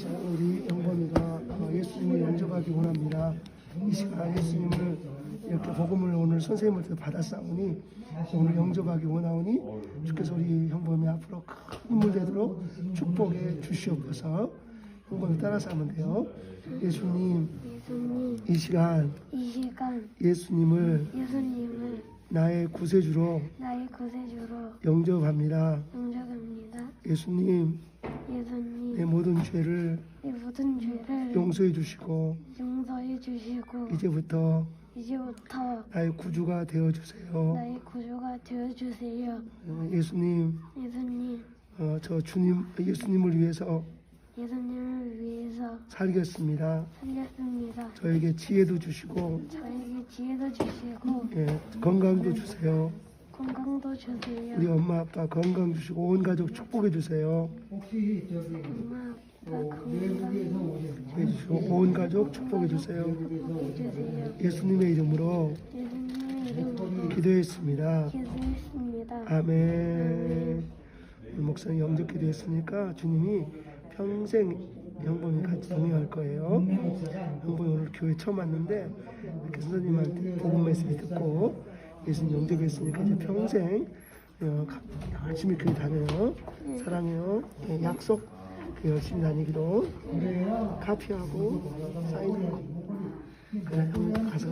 자, 우리 영범이가 어, 예수님을 영접하기 원합니다. 이 시간 예수님을 이렇게 복음을 오늘 선생님한테 받았사오니 오늘 영접하기 원하오니 주께서 우리 형범이 앞으로 큰 인물 되도록 축복해 주시옵소서 형범이 따라서 하면 돼요. 예수님 예수님 이 시간 이 시간 예수님을 예수님을 나의 구세주로 나의 구세주로 영접합니다. 영접합니다. 예수님 예수님 내 모든 죄를 내 모든 죄를 용서해 주시고 용서해 주시고 이제부터 이제부터 나의 구주가 되어 주세요. 나의 구주가 되어 주세요. 예수님, 예수님 어, 저 주님 예수님을 위해서 예수님을 위해서 살겠습니다. 살렸습니다. 저에게 지혜도 주시고 저에게 지혜도 주시고 예, 건강도 주세요. 건강도 주세요. 우리 엄마 아빠 건강 주시고 온 가족 축복해 주세요. 엄마 아빠 건강 해 주시고 온 가족 축복해 주세요. 예수님의 이름으로 예수님의 이름으로 기도했습니다. 기도했습니다. 아멘. 우리 목사님 영접 기도했으니까 주님이 평생 형범이 같이 동행할 거예요. 형범이 오늘 교회 처음 왔는데 이렇게 선생님한테 복음 메시지 듣고 예수님 영접했으니까 이제 평생 어, 가- 열심히 교회 다녀요. 사랑해요. 예, 약속 열심히 다니기로. 카피하고 사인하고. 그래, 형 가서.